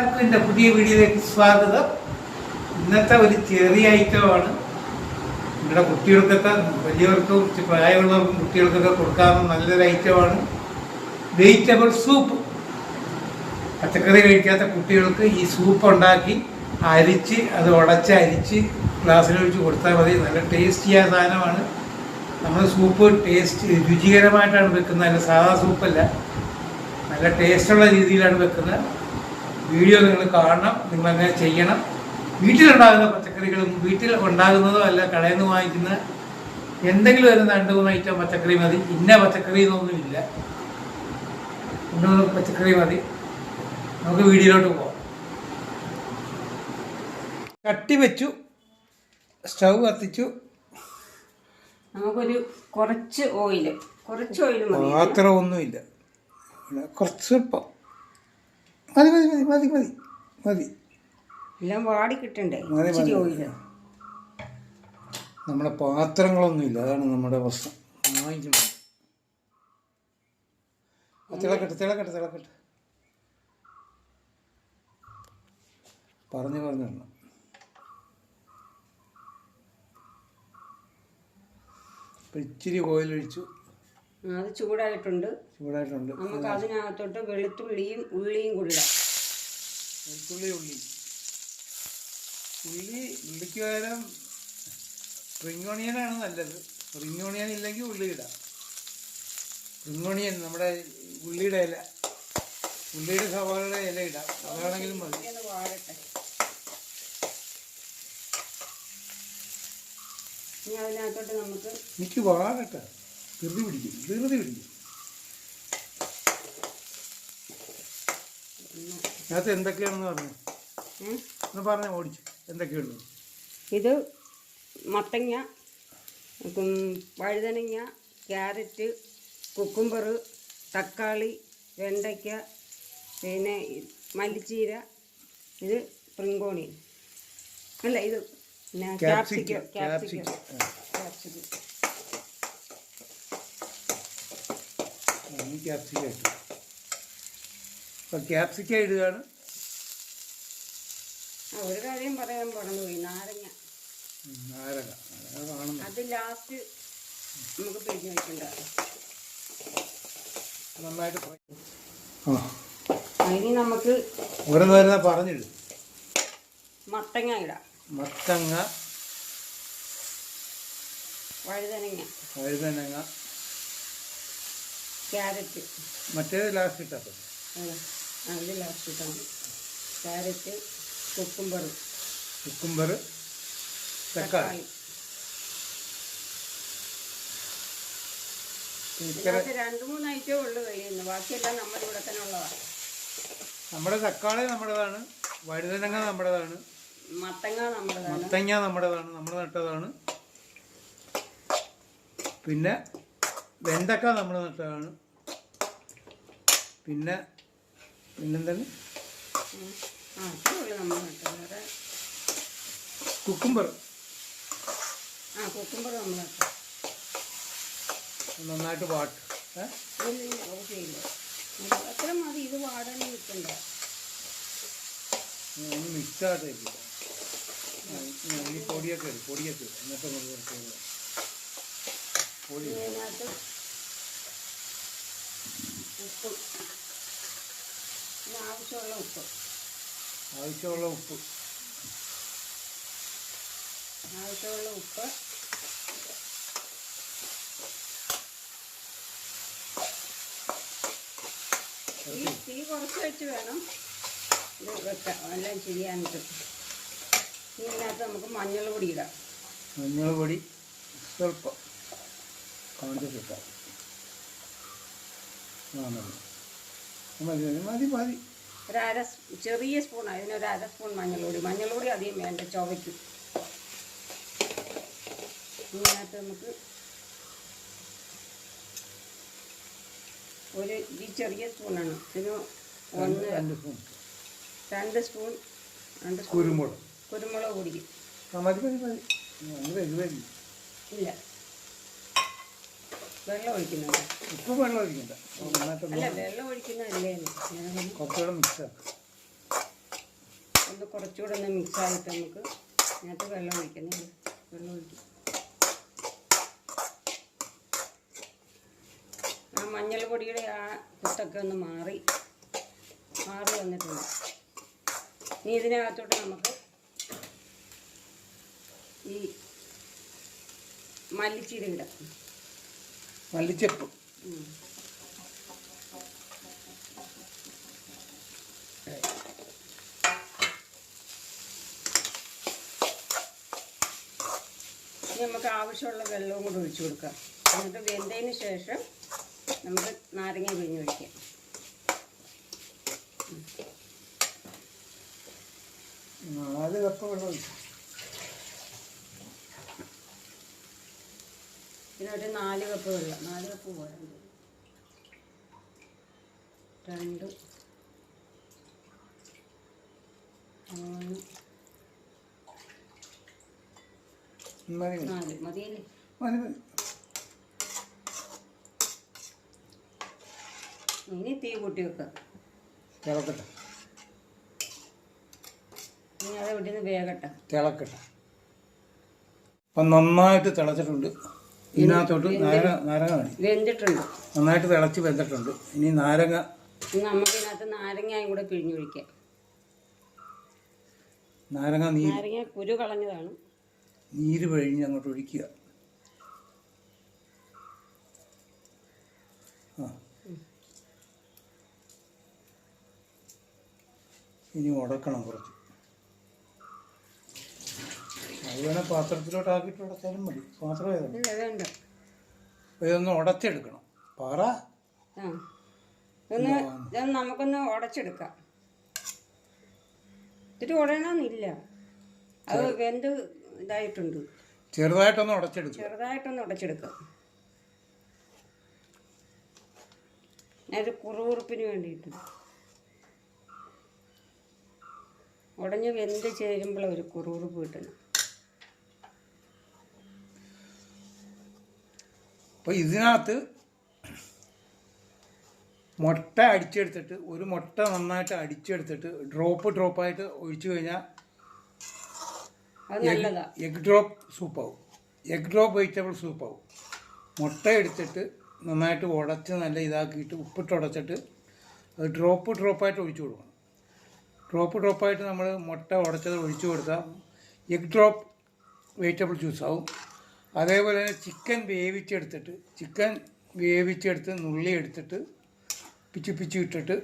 എല്ലാവർക്കും എന്റെ പുതിയ വീഡിയോയിലേക്ക് സ്വാഗതം. ഇന്നത്തെ ഒരു ചെറിയ ഐറ്റമാണ്. ഇവിടെ കുട്ടികൾക്കൊക്കെ വലിയവർക്കും പ്രായമുള്ളവർക്കും കുട്ടികൾക്കൊക്കെ കൊടുക്കാവുന്ന നല്ലൊരു ഐറ്റമാണ്. വെജിറ്റബിൾ സൂപ്പ് പച്ചക്കറി കഴിക്കാത്ത കുട്ടികൾക്ക് ഈ സൂപ്പ് ഉണ്ടാക്കി അരിച്ച് അത് ഉടച്ച് അരിച്ച് ഗ്ലാസ്സിലൊഴിച്ച് കൊടുത്താൽ മതി. നല്ല ടേസ്റ്റിയായ സാധനമാണ്. നമ്മൾ സൂപ്പ് ടേസ്റ്റ് രുചികരമായിട്ടാണ് വെക്കുന്നത്. അല്ല സാധാ സൂപ്പല്ല നല്ല ടേസ്റ്റുള്ള രീതിയിലാണ് വെക്കുന്നത്. വീഡിയോ നിങ്ങൾ കാണണം നിങ്ങൾ അങ്ങനെ ചെയ്യണം. വീട്ടിലുണ്ടാകുന്ന പച്ചക്കറികളും വീട്ടിൽ ഉണ്ടാകുന്നതോ അല്ല കടയിൽ നിന്ന് വാങ്ങിക്കുന്ന എന്തെങ്കിലും ഒരു രണ്ട് മൂന്ന് ഐറ്റം പച്ചക്കറി മതി. ഇന്ന പച്ചക്കറി എന്നൊന്നുമില്ല മൂന്ന് പച്ചക്കറി മതി. നമുക്ക് വീഡിയോയിലോട്ട് പോവാം. കട്ടി വെച്ചു. സ്റ്റൗ കത്തിച്ചു. നമുക്കൊരു കുറച്ച് ഓയിൽ. കുറച്ച് ഓയിൽ മാത്രം ഒന്നുമില്ല. ഇവിടെ കുറച്ച് സ്വല്പം മതി മതി മതി മതി മതി മതി. എല്ലാം വാടി കിട്ടണ്ടേ? മതി, മതി. നമ്മുടെ പാത്രങ്ങളൊന്നും ഇല്ല. അതാണ് നമ്മുടെ വസ്ത്രം വാങ്ങിക്കണം തിളക്കട്ടെ തിളക്കട്ടെ തിളക്കട്ടെ. പറഞ്ഞു പറഞ്ഞു ഇപ്പം ഇച്ചിരി ഓയിലൊഴിച്ചു ആ, അത് ചൂടായിട്ടുണ്ട്. ചൂടായിട്ടുണ്ട്. നമുക്ക് അതിനകത്തോട്ട് വെളുത്തുള്ളിയും ഉള്ളിയും കൂടി ഇടാം. വെളുത്തുള്ളി ഉള്ളി. ഉള്ളി ഉള്ളിക്ക് പകരം സ്പ്രിംഗ് ഓണിയനാണ് നല്ലത്. റിംഗ് ഓണിയൻ ഇല്ലെങ്കിൽ ഉള്ളി ഇടാം. റിംഗ് ഓണിയൻ നമ്മുടെ ഉള്ളിയുടെ ഇല. ഉള്ളിയുടെ സവാളയുടെ ഇല ഇടാം. അതാണെങ്കിലും മതി. വാഴട്ടെ ഇനി അതിനകത്തോട്ട് നമുക്ക് എനിക്ക് വാടട്ടെ. ധൃതി പിടിക്കും ധൃതി പിടിക്കും. അകത്ത് എന്തൊക്കെയാണെന്ന് പറഞ്ഞു? ഒന്ന് പറഞ്ഞ ഓടിച്ചു എന്തൊക്കെയുള്ളൂ ഇത് മത്തങ്ങ വഴുതനങ്ങ ക്യാരറ്റ് കുക്കുംബർ തക്കാളി വെണ്ടയ്ക്ക പിന്നെ മല്ലിച്ചീര ഇത് പ്രിങ്കോണി. അല്ല ഇത് capsicum capsicum. Capsicum. Capsicum capsicum ഈ ക്യാപ്സിക്ക ഇട്ടു അപ്പം ക്യാപ്സിക്ക ഇടുകയാണ്. ഒരു കാര്യം പറയാൻ പറഞ്ഞു പോയി നാരങ്ങ. നാരങ്ങ അത് ലാസ്റ്റ് നമുക്ക് പിരിഞ്ഞ് വെക്കേണ്ടതാണ്. നന്നായിട്ട് അതിന് നമുക്ക് ഓരോന്ന് വരുന്ന പറഞ്ഞിട്. മത്തങ്ങ ഇടാം. മത്തങ്ങ. വഴുതനങ്ങ. വഴുതനങ്ങ. ക്യാരറ്റ് മറ്റേത് ലാസ്റ്റ് ഇട്ടാൽ അതെ ലാസ്റ്റ് ഇട്ടാണ് ക്യാരറ്റ് കുക്കുംബർ കുക്കുംബർ തക്കാളി. രണ്ട് മൂന്ന് ഐറ്റേ ഉള്ളു കഴിയുന്നു ബാക്കിയെല്ലാം നമ്മുടെ ഇവിടെ തന്നെ ഉള്ളതാണ്. നമ്മുടെ തക്കാളി നമ്മുടേതാണ് വഴുതനങ്ങ നമ്മുടേതാണ് മത്തങ്ങ നമ്മുടേതാണ്. മത്തങ്ങ നമ്മുടേതാണ് നമ്മൾ നട്ടതാണ്. പിന്നെ വെണ്ടക്ക നമ്മൾ നട്ടതാണ്. പിന്നെ പിന്നെന്താണ്? കുക്കുംബർ. ആ കുക്കുംബർ നമ്മൾ നന്നായിട്ട് വാട്ട്. അത്ര മതി ഇത് വാടാൻ നിൽക്കണ്ട. ഈ പൊടിയൊക്കെ ഇടും പൊടിയൊക്കെ ഇടും. എന്നിട്ട് പൊടി ഉപ്പ്. ആവശ്യമുള്ള ഉപ്പ്. ആവശ്യമുള്ള ഉപ്പ്. ആവശ്യമുള്ള ഉപ്പ്. ഈ തീ കുറച്ച് വെച്ച് വേണം. ഇത് വെക്കാം. എല്ലാം ചെയ്യാനിട്ട് ഇതിനകത്ത് നമുക്ക് മഞ്ഞൾ പൊടി ഇടാം. മഞ്ഞൾ പൊടി സ്വല്പം കാണിച്ചിട്ടാൽ ആ മതി മതി മതി. മതി മതി ഒരു അര സ്- ചെറിയ സ്പൂൺ അതിനൊരു അര സ്പൂൺ മഞ്ഞൾപൊടി മഞ്ഞൾപൊടി അധികം വേണ്ട ചുവയ്ക്കും. ഇതിനകത്ത് നമുക്ക് ഒരു ഈ ചെറിയ സ്പൂണാണ് ഇതിന് ഒന്ന് രണ്ട് സ്പൂൺ രണ്ട് സ്പൂൺ രണ്ട് കുരുമുളക്. കുരുമുളക് പൊടി ആ മതി മതി മതി. അത് വരി വരി. ഇല്ല. വെള്ളം ഒഴിക്കുന്നുണ്ട്. ഉപ്പ് വെള്ളം ഒഴിക്കണ്ട. അല്ല വെള്ളം ഒഴിക്കുന്നതല്ലേ കുറച്ചുകൂടെ മിക്സ് ഒന്ന് കുറച്ചുകൂടെ ഒന്ന് മിക്സ് ആയിട്ട് നമുക്ക് അതിനകത്ത് വെള്ളം ഒഴിക്കണം. വെള്ളം ഒഴിക്കും. ആ മഞ്ഞൾ പൊടിയുടെ ആ കുത്തൊക്കെ ഒന്ന് മാറി മാറി വന്നിട്ടുണ്ട്. ഇനി ഇതിനകത്തോട്ട് നമുക്ക് ഈ മല്ലിച്ചീര ഇടാം. മല്ലിച്ചപ്പ് നമുക്ക് ആവശ്യമുള്ള വെള്ളവും കൂടെ ഒഴിച്ചു കൊടുക്കാം. എന്നിട്ട് വെന്തതിന് ശേഷം നമുക്ക് നാരങ്ങ പിഴിഞ്ഞൊഴിക്കാം നാല് കപ്പ് വെള്ളം ഒരു നാല് കപ്പ് വെള്ളം. നാല് കപ്പ് പോരാ. രണ്ട് മൂന്ന് മതി. രണ്ട് നാല്. മതിയല്ലേ? മതി. മതി ഇനി തീ കൂട്ടി വെക്കാം. തിളക്കട്ടെ. ഇനി അത് ഇവിടെ നിന്ന് വേഗട്ടെ. തിളക്കട്ടെ. അപ്പം നന്നായിട്ട് തിളച്ചിട്ടുണ്ട്. ഇതിനകത്തോട്ട് നാരങ്ങ നാരങ്ങ മതി. വെന്തിട്ടുണ്ട്. നന്നായിട്ട് തിളച്ച് വെന്തിട്ടുണ്ട്. ഇനി നാരങ്ങ. നമുക്ക് ഇതിനകത്ത് നാരങ്ങയും കൂടെ പിഴിഞ്ഞു ഒഴിക്കാം നാരങ്ങ നീര് നാരങ്ങ കുരു കളഞ്ഞതാണ്. നീര് പിഴിഞ്ഞ് അങ്ങോട്ട് ഒഴിക്കുക. ആ. ഇനി ഉടക്കണം കുറച്ച്. അത് വേണേൽ പാത്രത്തിലോട്ട് ആക്കിയിട്ട് ഉടച്ചാലും മതി. പാത്രം ഏതാണ് ഇല്ല വേണ്ട. ഇതൊന്ന് ഉടച്ചെടുക്കണം. പാറ. ആ. ഒന്ന് ഇതൊന്ന് നമുക്കൊന്ന് ഉടച്ചെടുക്കാം. ഇത്തിരി ഉടയണമെന്നില്ല. അത് വെന്ത് ഇതായിട്ടുണ്ട്. ചെറുതായിട്ടൊന്ന് ഉടച്ചെടുക്കുക ചെറുതായിട്ടൊന്ന് ഉടച്ചെടുക്കാം. ഞാനൊരു കുറുകുറുപ്പിന് വേണ്ടിയിട്ട്. ഉടഞ്ഞ് വെന്ത് ചേരുമ്പോൾ ഒരു കുറുകുറുപ്പ് കിട്ടണം അപ്പോൾ ഇതിനകത്ത് മുട്ട അടിച്ചെടുത്തിട്ട് ഒരു മുട്ട നന്നായിട്ട് അടിച്ചെടുത്തിട്ട് ഡ്രോപ്പ് ഡ്രോപ്പായിട്ട് ഒഴിച്ചു കഴിഞ്ഞാൽ എഗ് ഡ്രോപ്പ് സൂപ്പാവും. എഗ് ഡ്രോപ്പ് വെജിറ്റബിൾ സൂപ്പാവും. മുട്ട എടുത്തിട്ട് നന്നായിട്ട് ഉടച്ച് നല്ല ഇതാക്കിയിട്ട് ഉപ്പിട്ട് ഉടച്ചിട്ട് അത് ഡ്രോപ്പ് ഡ്രോപ്പായിട്ട് ഒഴിച്ചു കൊടുക്കണം. ഡ്രോപ്പ് ഡ്രോപ്പായിട്ട് നമ്മൾ മുട്ട ഉടച്ചത് ഒഴിച്ചു കൊടുത്താൽ എഗ് ഡ്രോപ്പ് വെജിറ്റബിൾ ജ്യൂസ് ആവും. അതേപോലെ തന്നെ ചിക്കൻ വേവിച്ചെടുത്തിട്ട് ചിക്കൻ വേവിച്ചെടുത്ത് നുള്ളി എടുത്തിട്ട് പിച്ചു പിച്ചു ഇട്ടിട്ട്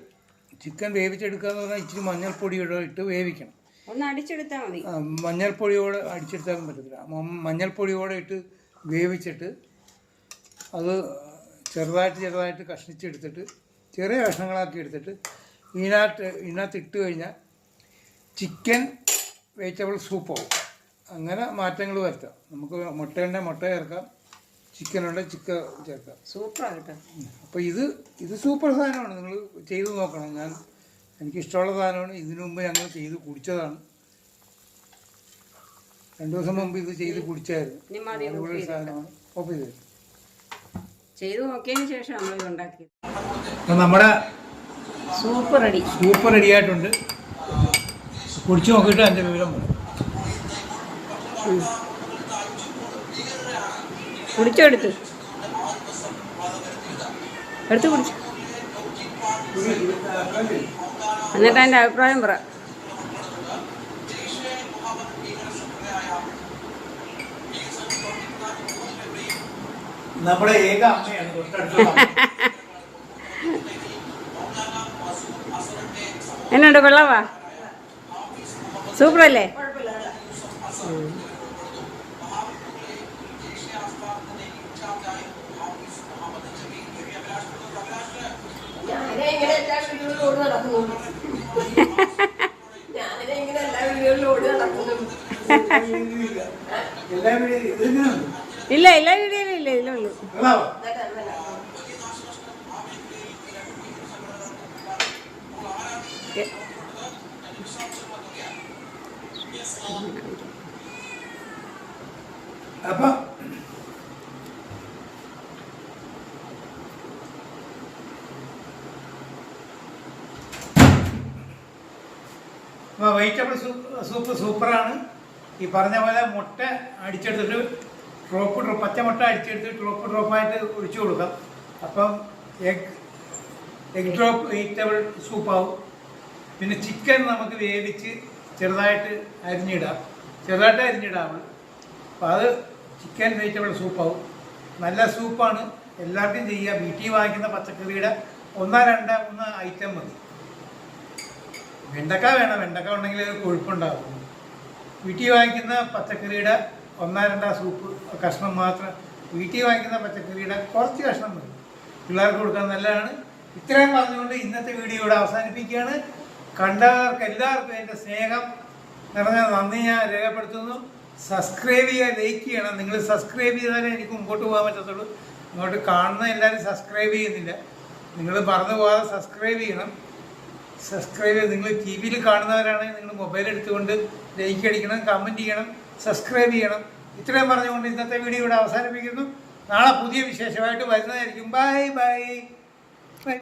ചിക്കൻ വേവിച്ചെടുക്കുക എന്ന് പറഞ്ഞാൽ ഇച്ചിരി മഞ്ഞൾപ്പൊടിയോടെ ഇട്ട് വേവിക്കണം. ഒന്ന് അടിച്ചെടുത്താൽ മതി. മഞ്ഞൾപ്പൊടിയോടെ അടിച്ചെടുത്താൽ പറ്റത്തില്ല. മഞ്ഞൾപ്പൊടിയോടെ ഇട്ട് വേവിച്ചിട്ട് അത് ചെറുതായിട്ട് ചെറുതായിട്ട് കഷ്ണിച്ചെടുത്തിട്ട് ചെറിയ കഷ്ണങ്ങളാക്കി എടുത്തിട്ട് ഇതിനകത്ത് ഇതിനകത്ത് ഇട്ട് കഴിഞ്ഞാൽ ചിക്കൻ വെജിറ്റബിൾ സൂപ്പാവും. അങ്ങനെ മാറ്റങ്ങൾ വരുത്താം. നമുക്ക് മുട്ടയുണ്ടെ മുട്ട ചേർക്കാം. ചിക്കനുണ്ടെ ചിക്കൻ ചേർക്കാം. സൂപ്പർ കേട്ടോ അപ്പോൾ ഇത് ഇത് സൂപ്പർ സാധനമാണ്. നിങ്ങൾ ചെയ്തു നോക്കണം. ഞാൻ എനിക്കിഷ്ടമുള്ള സാധനമാണ്. ഇതിനു മുമ്പ് ഞങ്ങൾ ചെയ്ത് കുടിച്ചതാണ്. രണ്ടു ദിവസം മുമ്പ് ഇത് ചെയ്ത് കുടിച്ചായിരുന്നു. സാധനമാണ്. ഓഫ് ചെയ്ത് ചെയ്ത് നോക്കിയതിന് ശേഷം ഉണ്ടാക്കിയത്. നമ്മുടെ സൂപ്പർ റെഡി സൂപ്പർ റെഡി ആയിട്ടുണ്ട് കുടിച്ച് നോക്കിയിട്ട് അതിന്റെ വിവരം പറയും. കുടിച്ചോ എടുത്ത്. എടുത്ത് കുടിച്ചു. എന്നിട്ട് എന്റെ അഭിപ്രായം പറ. നമ്മുടെ ഏക അമ്മയാണ്. എന്നുണ്ട് കൊള്ളാവാ സൂപ്പറല്ലേ ഞാനിങ്ങനെ ഇല്ല എല്ലാ വീഡിയോയിലും ഇല്ല ഇതിലുള്ളൂ. അപ്പം അപ്പോൾ വെജിറ്റബിൾ സൂപ്പ് സൂപ്പ് സൂപ്പറാണ്. ഈ പറഞ്ഞ പോലെ മുട്ട അടിച്ചെടുത്തിട്ട് ഡ്രോപ്പ് ഡ്രോപ്പ് പച്ച മുട്ട അടിച്ചെടുത്ത് ഡ്രോപ്പ് ഡ്രോപ്പായിട്ട് ഒഴിച്ചു കൊടുക്കാം. അപ്പം എഗ് എഗ് ഡ്രോപ്പ് വെജിറ്റബിൾ സൂപ്പാവും പിന്നെ ചിക്കൻ നമുക്ക് വേവിച്ച് ചെറുതായിട്ട് അരിഞ്ഞിടാം. ചെറുതായിട്ട് അരിഞ്ഞിടാം. അപ്പോൾ അത് ചിക്കൻ വെജിറ്റബിൾ സൂപ്പാവും നല്ല സൂപ്പാണ് എല്ലാവർക്കും ചെയ്യുക വീട്ടിൽ വാങ്ങിക്കുന്ന പച്ചക്കറിയുടെ ഒന്നോ രണ്ടോ മൂന്ന് ഐറ്റം മതി. വെണ്ടക്ക വേണം. വെണ്ടക്ക ഉണ്ടെങ്കിൽ കൊഴുപ്പുണ്ടാകും വീട്ടിൽ വാങ്ങിക്കുന്ന പച്ചക്കറിയുടെ ഒന്നാ രണ്ടാ സൂപ്പ് കഷ്ണം മാത്രം വീട്ടിൽ വാങ്ങിക്കുന്ന പച്ചക്കറിയുടെ കുറച്ച് കഷ്ണം മതി. പിള്ളേർക്ക് കൊടുക്കാൻ നല്ലതാണ്. ഇത്രയും പറഞ്ഞുകൊണ്ട് ഇന്നത്തെ വീഡിയോ ഇവിടെ അവസാനിപ്പിക്കുകയാണ്. കണ്ടവർക്ക് എല്ലാവർക്കും എന്റെ സ്നേഹം നിറഞ്ഞ നന്ദി ഞാൻ രേഖപ്പെടുത്തുന്നു. സബ്സ്ക്രൈബ് ചെയ്യുക ലൈക്ക് ചെയ്യണം. നിങ്ങൾ സബ്സ്ക്രൈബ് ചെയ്താലേ എനിക്ക് മുമ്പോട്ട് പോകാൻ പറ്റത്തുള്ളൂ. ഇങ്ങോട്ട് കാണുന്ന എല്ലാവരും സബ്സ്ക്രൈബ് ചെയ്യുന്നില്ല. നിങ്ങൾ പറഞ്ഞു പോകാതെ സബ്സ്ക്രൈബ് ചെയ്യണം. സബ്സ്ക്രൈബ് ചെയ്ത് നിങ്ങൾ ടി വിയിൽ കാണുന്നവരാണെങ്കിൽ നിങ്ങൾ മൊബൈൽ എടുത്തുകൊണ്ട് ലൈക്ക് അടിക്കണം കമന്റ് ചെയ്യണം സബ്സ്ക്രൈബ് ചെയ്യണം. ഇത്രയും പറഞ്ഞുകൊണ്ട് ഇന്നത്തെ വീഡിയോ ഇവിടെ അവസാനിപ്പിക്കുന്നു. നാളെ പുതിയ വിശേഷമായിട്ട് വരുന്നതായിരിക്കും. Bye bye